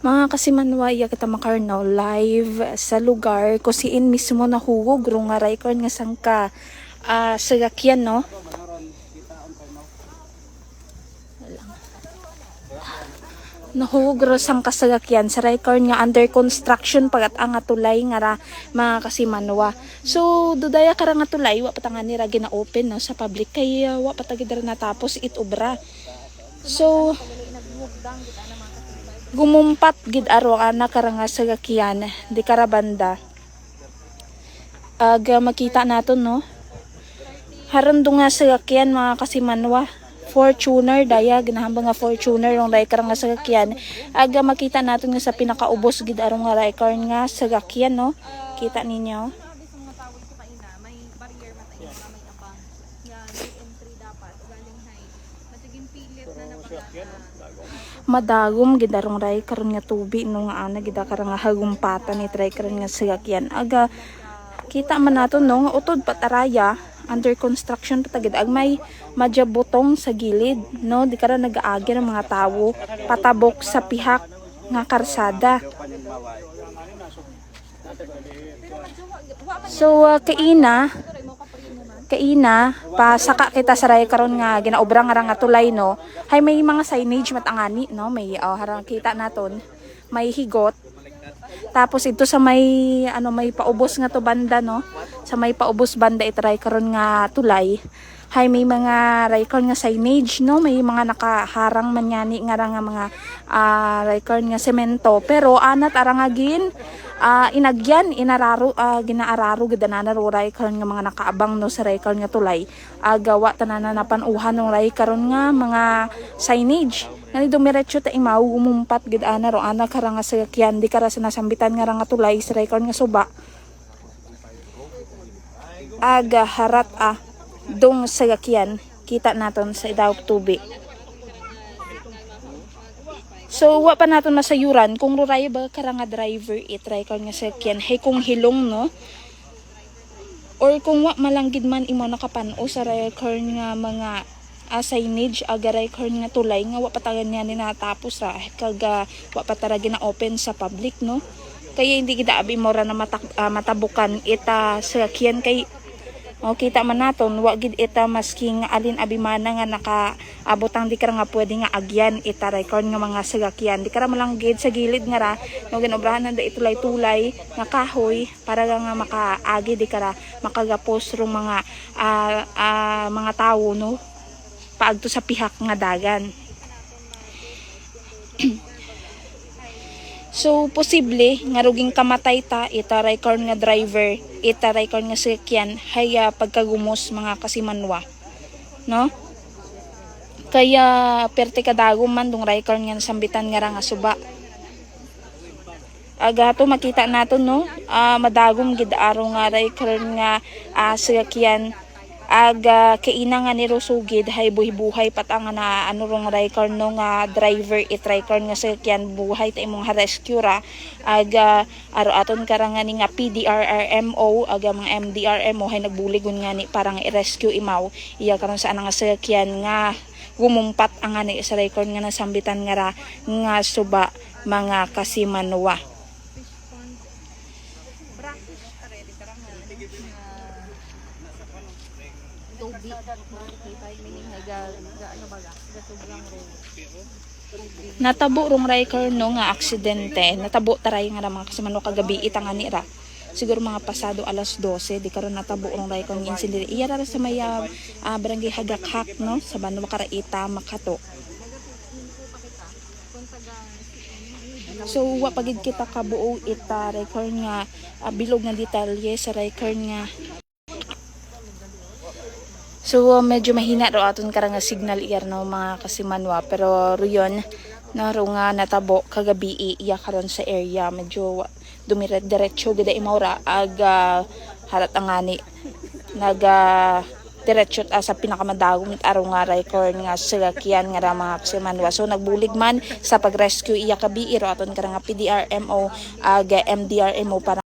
Mga kasimanwaya kita makarno live sa lugar kusiin mismo nahugog ro nga raykon nga sangka ah sagakyan no. Nahugog ro sang kasagakyan sa raykon nga under construction pagat ang atulay nga ra mga kasimanwa. So dudaya kara nga tulay wa patangan ni ra gina-open no sa public kay uh, wa patagid ra natapos it obra. So gumumpat gid aro ana karanga sa gakyan di karabanda aga makita nato no? Haron nga sa gakyan mga kasimanwa. Fortuner daya ginahambang nga Fortuner yung riker nga sa gakyan aga makita nato nga sa pinakaubos gid aro nga riker nga sa gakyan no? Kita ninyo. Barrier mata iya may abang may entry dapat. Galing hay madagom gid arong ray karon nga tubi no nga ana gid karon nga hagumpatan ni try karon nga sagakyan. Aga kita man nato no nga utod pataraya under construction pa tagid ag may madya butong sa gilid no di kara nagaagi ng mga tawo patabok sa pihak nga karsada. So uh, kaina kaina pa saka kita saray karon nga ginaobra nga nga tulay no? Hay may mga signage matangani no? May oh, harang kita naton. May higot. Tapos ito sa may ano may paubos nga to banda no? Sa may paubos banda itry karon nga tulay. Hay may mga record nga signage no? May mga nakaharang man yani nga nga mga ah, record nga semento. Pero anat arangagin ah inagyan inararo ah, ginaararo gid na ro karon nga mga nakaabang no sa record nga tulay. Ah, gawa tanan na panuhan ng ray karon nga mga signage. Nani dumiretso ta imaw gumumpat gid ana ro ana kara nga sagakyan di kara sinasambitan nga ra nga tulay sa record nga suba. Aga harat ah dong sagakyan kita naton sa idawog tubi So, wa pa nato nasayuran kung ruray ba kara nga driver itry ka nga sakyan hay kung hilong no? Or kung wa malanggid man imo nakapano sa record nga mga uh, signage agaray kar nga tulay nga wa patagan niya ni natapos ra. Kaga wa patara gina open sa public no? Kaya hindi kita abi mora na matak, ah, matabukan ita sakyan kay o kita man naton wa gid ita maski nga alin abimana nga nakaabotang di kara nga pwede nga agyan ita record nga mga sagakyan. Di kara malang gid sa gilid nga ra no ginobrahan na itulay-tulay nga kahoy para nga makaagi di kara makagapos rong mga ah, ah, mga tawo no paagto sa pihak nga dagan. So, posible nga ruging kamatay ta ita record nga driver, ita record nga sakyan haya pagkagumos mga kasimanwa. No? Kaya perte kadagom man dong record nga sambitan nga nga suba. Aga to makita nato no, ah, madagom gid aro nga record nga ah, sakyan aga kaina nga ni Rosugid hay buhay-buhay patang na ano rong rider no nga driver it rider nga sakyan buhay ta imong rescue ra. Aga aro aton karanga ni nga PDRRMO aga mga MDRMO hay nagbuligon nga ni parang i-rescue imaw. Iya karon sa anang sakyan nga gumumpat ang ani sa record nga nasambitan nga ra nga suba mga kasimanwa practice already karang nga tubi meaning naga ga ano baga ga? Sobrang ro natabo rong riker no nga aksidente. Natabo taray nga ra mga kasimanwa kagabi itang ani siguro mga pasado alas 12 di karon natabo rong riker nga insidente. Iya ra sa may ah, ah, barangay hagakhak no? Sa Banwa Karaita Makato So wa pagid kita kabuo ita record nga ah, bilog nga detalye sa record nga So uh, medyo mahina ro aton karang nga signal iyer no mga kasimanwa. Pero ruyon na ro nga natabo kagabi iya karon sa area. Medyo dumiret diretso gida imawra ag ah, harat ang ani. Naga diretso ta sa pinakamadagom araw nga record nga sagakyan nga ra mga kasimanwa. So nagbulig man sa pag-rescue iya kabi iro aton karang nga PDRMO ag MDRMO para